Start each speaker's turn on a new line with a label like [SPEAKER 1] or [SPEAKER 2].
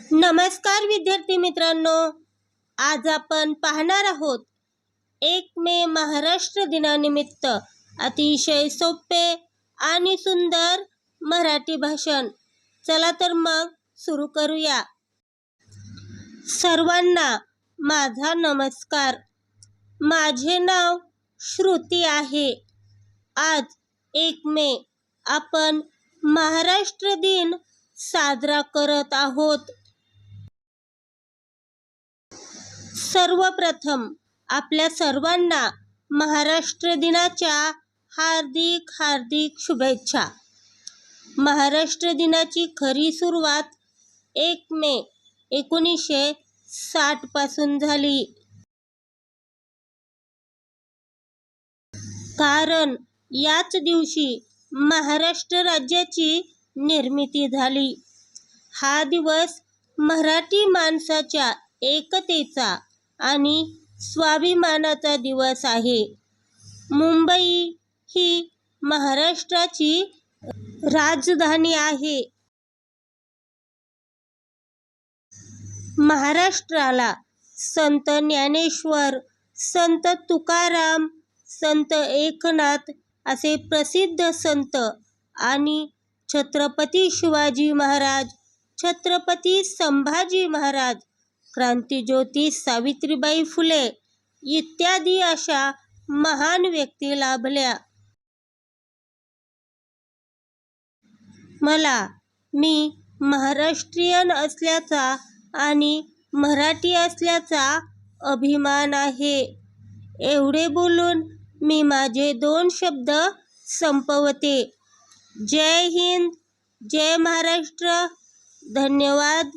[SPEAKER 1] नमस्कार विद्यार्थी मित्रांनो आज आपण पाहणार आहोत एक मे महाराष्ट्र दिनानिमित्त अतिशय सोपे आणि सुंदर मराठी भाषण. चला तर मग सुरू करूया. सर्वांना माझा नमस्कार. माझे नाव श्रुती आहे. आज एक मे आपण महाराष्ट्र दिन साजरा करत आहोत. सर्वप्रथम आपल्या सर्वांना महाराष्ट्र दिनाच्या हार्दिक हार्दिक शुभेच्छा. महाराष्ट्र दिनाची खरी सुरुवात एक मे एकोणीसशे साठपासून झाली. कारण याच दिवशी महाराष्ट्र राज्याची निर्मिती झाली. हा दिवस मराठी माणसाच्या एकतेचा आणि स्वाभिमानाचा दिवस आहे. मुंबई ही महाराष्ट्राची राजधानी आहे. महाराष्ट्राला संत ज्ञानेश्वर संत तुकाराम संत एकनाथ असे प्रसिद्ध संत आणि छत्रपती शिवाजी महाराज छत्रपती संभाजी महाराज क्रांतिज्योती सावित्रीबाई फुले इत्यादी अशा महान व्यक्ती लाभल्या. मला मी महाराष्ट्रीयन असल्याचा आणि मराठी असल्याचा अभिमान आहे. एवढे बोलून मी माझे दोन शब्द संपवते. जय हिंद जय महाराष्ट्र. धन्यवाद.